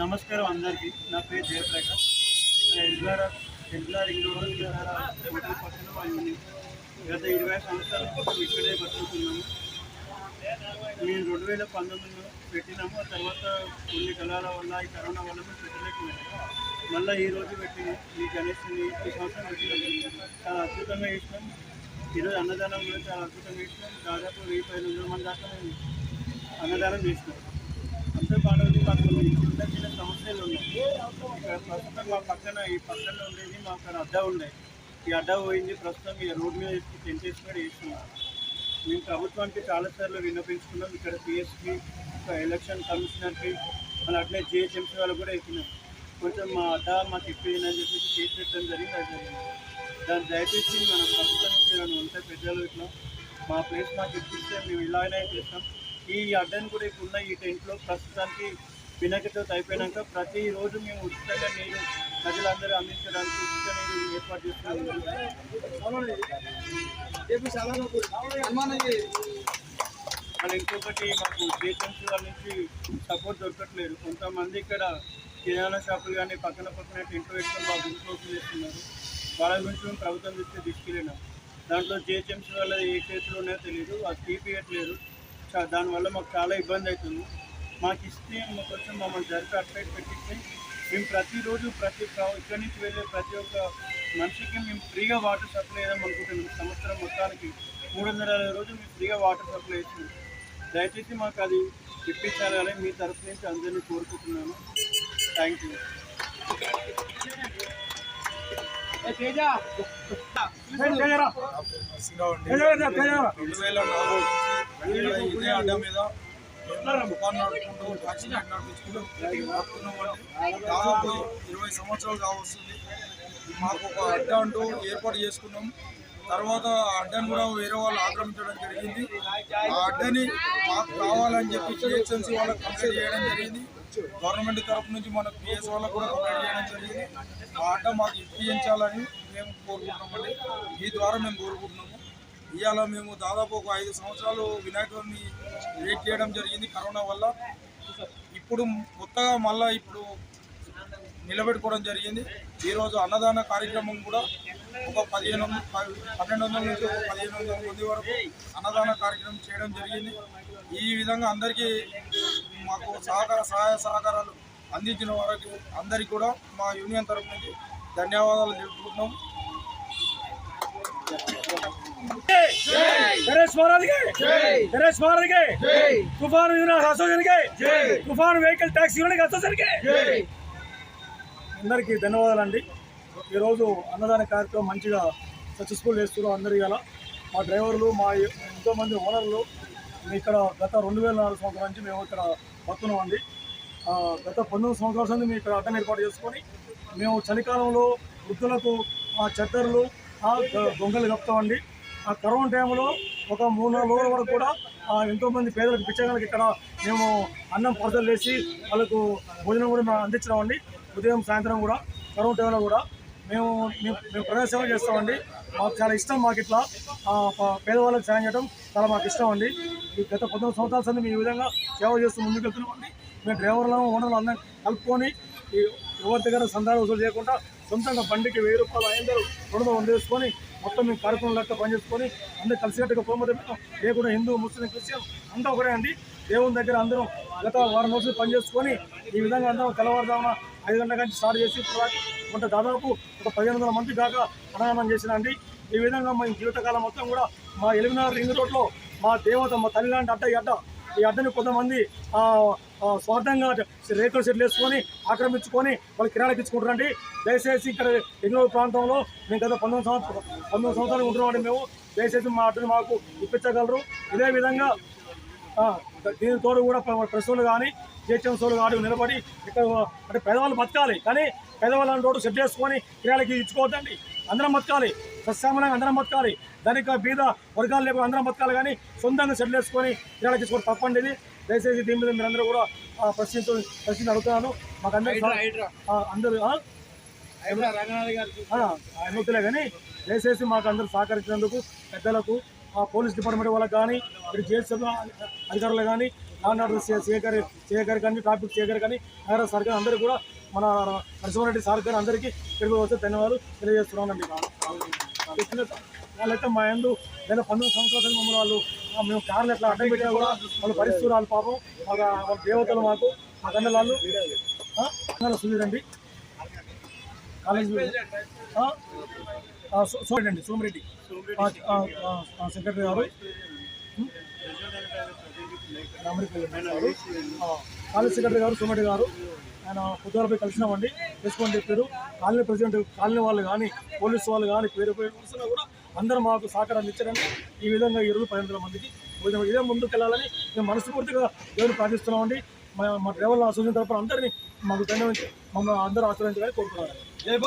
నమస్కారం అందరికీ. నా పేరు జయప్రకాష్. ఎల్ఆర్ ఎల్ఆర్ ఇండోర్ పక్కన వాళ్ళు గత ఇరవై సంవత్సరాల కోసం ఇక్కడే బతుకుతున్నాము. మేము రెండు వేల పంతొమ్మిదిలో పెట్టినాము. ఆ తర్వాత కొన్ని కళాల వల్ల ఈ కరోనా వల్ల మేము పెట్టలేకపోయాము మళ్ళీ ఈ రోజు పెట్టిన ఈ గణేష్ని ఈ సంవత్సరం పెట్టిన చాలా అద్భుతంగా ఇష్టం ఈరోజు అన్నదానం కూడా చాలా అద్భుతంగా ఇష్టం దాదాపు వెయ్యి పది వందల మంది దాకా మేము అన్నదానం చేసినాం. అంతే బాగుంది చిన్న చిన్న సమస్యలు ఉన్నాయి. ప్రస్తుతం మా పక్కన ఈ పక్కన ఉండేది మా అక్కడ అడ్డా ఉండే. ఈ అడ్డా పోయింది. ప్రస్తుతం ఈ రోడ్ మీద వేసి టెంట్ కూడా వేస్తున్నారు మేము ప్రభుత్వానికి చాలాసార్లు విన్నపించుకున్నాం. ఇక్కడ పిఎస్పి ఎలక్షన్ కమిషనర్కి మళ్ళీ అట్లే జిహెచ్ఎంసీ వాళ్ళు కూడా ఎక్కినాం కొంచెం మా అడ్డా మాకు ఇప్పిందని చెప్పేసి కేసు పెట్టడం జరిగింది. అది జరిగింది. దాన్ని దయచేసి మన ప్రభుత్వం నుంచి ఏమైనా ఉంటే పెద్దలు ఇట్లా మా ప్లేస్ మాకు ఇప్పిస్తే మేము ఇలాగనే చేస్తాం. ఈ అడ్డని కూడా ఇప్పుడున్న ఈ టెంట్లో ప్రస్తుతానికి పినకతో అయిపోయినాక ప్రతిరోజు మేము ఉచితంగా నీరు ప్రజలందరూ అందించడానికి ఉచిత నీరు ఏర్పాటు చేస్తున్నాం. మళ్ళీ ఇంకొకటి మాకు జిహెచ్ఎంసీ వాళ్ళ నుంచి సపోర్ట్ దొరకట్లేదు. కొంతమంది ఇక్కడ కిరాణా షాపులు కానీ పక్కన పక్కన టెంట్ పెట్టుకొని మా గురించి ఓపెన్ చేస్తున్నారు. వాళ్ళ గురించి మేము ప్రభుత్వం దృష్టి తీసుకెళ్ళినాం. దాంట్లో జిహెచ్ఎంసీ వల్ల ఏ కేసులు ఉన్నాయో తెలియదు అది తీపియట్లేదు. దానివల్ల మాకు చాలా ఇబ్బంది అవుతుంది. మాకు ఇస్తే కొంచెం మమ్మల్ని జరిపి అట్లయితే పెట్టిస్తే మేము ప్రతిరోజు ప్రతి ప్ర- ఇక్కడి నుంచి వెళ్ళే ప్రతి ఒక్క మనిషికి మేము ఫ్రీగా వాటర్ సప్లై చేద్దాం అనుకుంటున్నాం. సంవత్సరం మొత్తానికి మూడు వందల అరవై రోజులు మేము ఫ్రీగా వాటర్ సప్లై ఇస్తున్నాం దయచేసి మాకు అది ఇప్పించాలని మీ తరఫు నుంచి అందరినీ కోరుకుంటున్నాను. థ్యాంక్ యూ రెండు వేల నాలుగు ఇదే అడ్డ మీద నడుపుకుంటూ దాదాపు ఇరవై సంవత్సరాలు కావస్తుంది. మాకు ఒక అడ్డ అంటూ ఏర్పాటు చేసుకున్నాం. తర్వాత ఆ అడ్డను కూడా వేరే వాళ్ళు ఆక్రమించడం జరిగింది. ఆ అడ్డని మాకు కావాలని చెప్పి జిహెచ్ఎంసీ వాళ్ళకి కంప్లైంట్ చేయడం జరిగింది. గవర్నమెంట్ తరఫు నుంచి మన పిఎస్ వాళ్ళకు కూడా కంప్లైంట్ చేయడం జరిగింది. ఆ అడ్డ మాకు ఇప్పించాలని మేము కోరుకుంటున్నామండి ఈ ద్వారా మేము కోరుకుంటున్నాము. ఇవాళ మేము దాదాపు ఒక ఐదు సంవత్సరాలు వినాయకుడిని వెయిట్ చేయడం జరిగింది కరోనా వల్ల. ఇప్పుడు కొత్తగా మళ్ళీ ఇప్పుడు నిలబెట్టుకోవడం జరిగింది. ఈరోజు అన్నదాన కార్యక్రమం కూడా ఒక పదిహేను పన్నెండు వందల నుంచి ఒక పదిహేను వందల మంది వరకు అన్నదాన కార్యక్రమం చేయడం జరిగింది. ఈ విధంగా అందరికీ మాకు సహకార సహాయ సహకారాలు అందించిన వారికి అందరికీ కూడా మా యూనియన్ తరఫు నుంచి ధన్యవాదాలు తెలుపుకుంటున్నాం. గణేష్ మహారాజ్కి గణేష్ మహారాజ్కి తుఫాను అసోసియేషన్కి తుఫాను వెహికల్ ట్యాక్సీ యూనియన్ అసోసియేషన్కి అందరికీ ధన్యవాదాలండి. ఈరోజు అన్నదాన కార్యక్రమం మంచిగా సక్సెస్ఫుల్ చేస్తున్నారు అందరి ఇలా మా డ్రైవర్లు మా ఎంతోమంది ఓనర్లు ఇక్కడ గత రెండు వేల నాలుగు సంవత్సరాల నుంచి మేము ఇక్కడ వస్తున్నాం అండి. గత పంతొమ్మిది సంవత్సరాల నుంచి మేము ఇక్కడ అడ్డం ఏర్పాటు చేసుకొని మేము చలికాలంలో వృద్ధులకు ఆ చెద్దర్లు దొంగలు కప్తామండి ఆ కరోనా టైంలో ఒక మూడు నాలుగు రోజుల వరకు కూడా ఎంతోమంది పేదలకు పిచ్చగాళ్ళకి ఇక్కడ మేము అన్నం పార్సల్ వేసి వాళ్ళకు భోజనం కూడా మేము అందించినామండి ఉదయం సాయంత్రం కూడా కరోనా టైంలో కూడా మేము మేము మేము ప్రజా సేవ చేస్తామండి. మాకు చాలా ఇష్టం మాకు ఇట్లా పేదవాళ్ళకి సాయం చేయడం చాలా మాకు ఇష్టం అండి. ఈ గత పంతొమ్మిది సంవత్సరాల సంది మేము ఈ విధంగా సేవ చేస్తూ ముందుకు వెళ్తున్నామండి మేము డ్రైవర్లను ఓనర్లు అందరం కలుపుకొని ఈ ఎవరి దగ్గర సందాలు వసూలు చేయకుండా సొంతంగా బండికి వెయ్యి రూపాయలు ఐదు రుణం రెండు వందేసుకొని మొత్తం మేము కార్యక్రమం లెక్క పనిచేసుకొని అందరూ కలిసికట్టుగా పోమతే లేకుండా హిందూ ముస్లిం క్రిస్టియన్ అంతా ఒకటే అండి. దేవుని దగ్గర అందరం గత వారం రోజులు పనిచేసుకొని ఈ విధంగా అందరం తెల్లవారుజామున ఐదు గంటల నుంచి స్టార్ట్ చేసి కొంత దాదాపు ఒక పదిహేను వందల మంది దాకా అన్నదానం చేసిన అండి. ఈ విధంగా మా జీవితకాలం మొత్తం కూడా మా ఎలిమినార్ రింగ్ రోడ్లో మా దేవత మా తల్లిలాంటి అడ్డ ఈ అడ్డ ఈ అడ్డని కొంతమంది స్వార్థంగా రేకుల షెడ్లు వేసుకొని ఆక్రమించుకొని వాళ్ళు కిరాణాకి ఇచ్చుకుంటారండి దయచేసి ఇక్కడ ఎన్నో ప్రాంతంలో మేము గత పంతొమ్మిది సంవత్సరం పంతొమ్మిది సంవత్సరాలు ఉంటున్నామండి మేము. దయచేసి మా అడ్డని మాకు ఇప్పించగలరు. ఇదే విధంగా దీని తోడు కూడా ప్రశ్నలు కానీ జిహెచ్ఎంసీలు కానీ నిలబడి ఇక్కడ అంటే పేదవాళ్ళు బతకాలి. కానీ పేదవాళ్ళని రోడ్డు సెట్ చేసుకొని కిరాలకి ఇచ్చుకోవద్దండి. అందరం బతకాలి. సస్యామలంగా అందరం బతకాలి. ధనిక బీద వర్గాలు లేకుండా అందరం బతకాలి కానీ సొంతంగా సెటిల్ చేసుకొని కిరాలకి ఇచ్చుకోవడం తప్పండి ఇది దయచేసి దీని మీద మీరందరూ కూడా ప్రశ్నించు ప్రశ్న అడుగుతున్నాను. మాకు అందరూ అందరూ? ఎన్నుతులే కానీ దయచేసి మాకు అందరూ సహకరించినందుకు పెద్దలకు ఆ పోలీస్ డిపార్ట్మెంట్ వాళ్ళకి కానీ ఇక్కడ జిహెచ్ఎం అధికారులు కానీ గారి సీఏ గారు కానీ ట్రాఫిక్ గారు కానీ నగర సార్ కానీ అందరికీ కూడా మన నరసింహారెడ్డి సార్ గారు అందరికీ తిరిగి వచ్చే ధన్యవాదాలు తెలియజేస్తున్నానండి. వాళ్ళైతే మా ఎందు నేను పంతొమ్మిది సంవత్సరాలు మమ్మల్ని వాళ్ళు మేము కార్లు ఎట్లా అడ్డం పెట్టినా కూడా వాళ్ళు పరిస్థితులు వాళ్ళు పాపం. మాకు ఆ వాళ్ళ దేవతలు మాకు మా కన్న వాళ్ళు సుధీర్ అండి. కాలేజ్ సోమిరెడ్డి సోమిరెడ్డి. సెక్రటరీ గారు. కాలేజ్ సెక్రటరీ గారు సోమిరెడ్డి గారు. ఆయన పొద్దుగాలపై కలిసినామండి. తెలుసుకొని చెప్పారు కాలనీ ప్రెసిడెంట్ కాలనీ వాళ్ళు కానీ పోలీసు వాళ్ళు కానీ పేరు పేరు వస్తున్నా కూడా అందరూ మాకు సహకారాన్ని ఇచ్చారండి. ఈ విధంగా ఇరవై పది వందల మందికి భోజనం ఇదే ముందుకు వెళ్ళాలని మేము మనస్ఫూర్తిగా దేవుని ప్రార్థిస్తున్నామండి. మా మా డ్రైవర్ల అసోసియేషన్ తరపున అందరినీ మాకు ధన్యవాదాలు మమ్మల్ని అందరూ ఆశ్రయించాలని కోరుతున్నాను. జై